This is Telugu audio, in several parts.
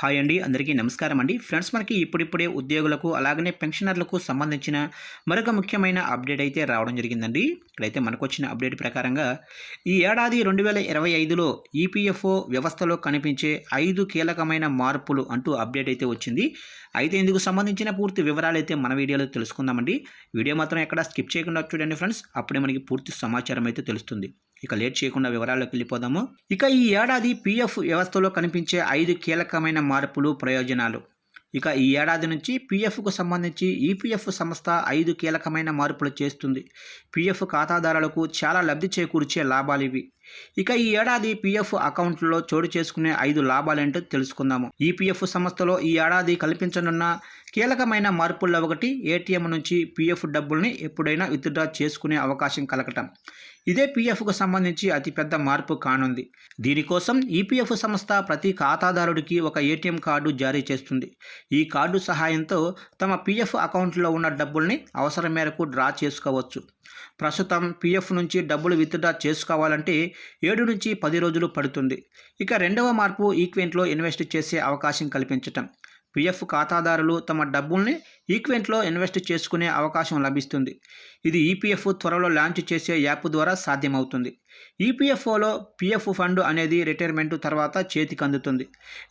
హాయ్ అండి అందరికీ నమస్కారం అండి. ఫ్రెండ్స్ మనకి ఇప్పుడిప్పుడే ఉద్యోగులకు అలాగనే పెన్షనర్లకు సంబంధించిన మరొక ముఖ్యమైన అప్డేట్ అయితే రావడం జరిగిందండి. ఇక్కడైతే మనకు వచ్చిన అప్డేట్ ప్రకారంగా ఈ ఏడాది రెండు వేల ఇరవై ఐదులో ఈపీఎఫ్ఓ వ్యవస్థలో కనిపించే ఐదు కీలకమైన మార్పులు అంటూ అప్డేట్ అయితే వచ్చింది. అయితే ఇందుకు సంబంధించిన పూర్తి వివరాలు అయితే మన వీడియోలో తెలుసుకుందామండి. వీడియో మాత్రం ఎక్కడ స్కిప్ చేయకుండా చూడండి ఫ్రెండ్స్. అప్పుడే మనకి పూర్తి సమాచారం అయితే తెలుస్తుంది. ఇక లేట్ చేయకుండా వివరాల్లోకి వెళ్ళిపోదాము. ఇక ఈ ఏడాది పీఎఫ్ వ్యవస్థలో కనిపించే ఐదు కీలకమైన మార్పులు ప్రయోజనాలు. ఇక ఈ ఏడాది నుంచి పీఎఫ్కు సంబంధించి ఈపీఎఫ్ సంస్థ ఐదు కీలకమైన మార్పులు చేస్తుంది. పీఎఫ్ ఖాతాదారులకు చాలా లబ్ధి చేకూర్చే లాభాలు ఇవి. ఇక ఈ ఏడాది పీఎఫ్ అకౌంట్లో చోటు చేసుకునే ఐదు లాభాలేంటో తెలుసుకుందాము. ఈపీఎఫ్ సంస్థలో ఈ ఏడాది కల్పించనున్న కీలకమైన మార్పుల్లో ఒకటి ఏటీఎం నుంచి పీఎఫ్ డబ్బుల్ని ఎప్పుడైనా విత్డ్రా చేసుకునే అవకాశం కలగటం. ఇదే పీఎఫ్కు సంబంధించి అతిపెద్ద మార్పు కానుంది. దీనికోసం ఈపీఎఫ్ సంస్థ ప్రతి ఖాతాదారుడికి ఒక ఏటీఎం కార్డు జారీ చేస్తుంది. ఈ కార్డు సహాయంతో తమ పీఎఫ్ అకౌంట్లో ఉన్న డబ్బుల్ని అవసరం మేరకు డ్రా చేసుకోవచ్చు. ప్రస్తుతం పీఎఫ్ నుంచి డబ్బులు విత్డ్రా చేసుకోవాలంటే ఏడు నుంచి పది రోజులు పడుతుంది. ఇక రెండవ మార్పు ఈక్వెంట్లో ఇన్వెస్ట్ చేసే అవకాశం కల్పించటం. పిఎఫ్ ఖాతాదారులు తమ డబ్బుల్ని ఈక్వెంట్లో ఇన్వెస్ట్ చేసుకునే అవకాశం లభిస్తుంది. ఇది ఈపీఎఫ్ త్వరలో లాంచ్ చేసే యాప్ ద్వారా సాధ్యమవుతుంది. ఈపీఎఫ్ఓలో పిఎఫ్ ఫండ్ అనేది రిటైర్మెంట్ తర్వాత చేతికి అందుతుంది.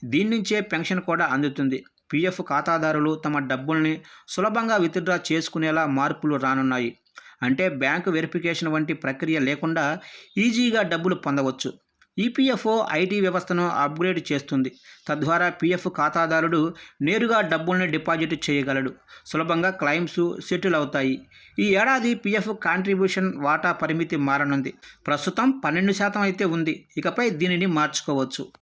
దీని నుంచే పెన్షన్ కూడా అందుతుంది. పిఎఫ్ ఖాతాదారులు తమ డబ్బుల్ని సులభంగా విత్డ్రా చేసుకునేలా మార్పులు రానున్నాయి. అంటే బ్యాంకు వెరిఫికేషన్ వంటి ప్రక్రియ లేకుండా ఈజీగా డబ్బులు పొందవచ్చు. ఈపీఎఫ్ఓ ఐటీ వ్యవస్థను అప్గ్రేడ్ చేస్తుంది. తద్వారా పీఎఫ్ ఖాతాదారుడు నేరుగా డబ్బుల్ని డిపాజిట్ చేయగలడు. సులభంగా క్లైమ్స్ సెటిల్ అవుతాయి. ఈ ఏడాది పీఎఫ్ కాంట్రిబ్యూషన్ వాటా పరిమితి మారనుంది. ప్రస్తుతం పన్నెండు శాతం అయితే ఉంది. ఇకపై దీనిని మార్చుకోవచ్చు.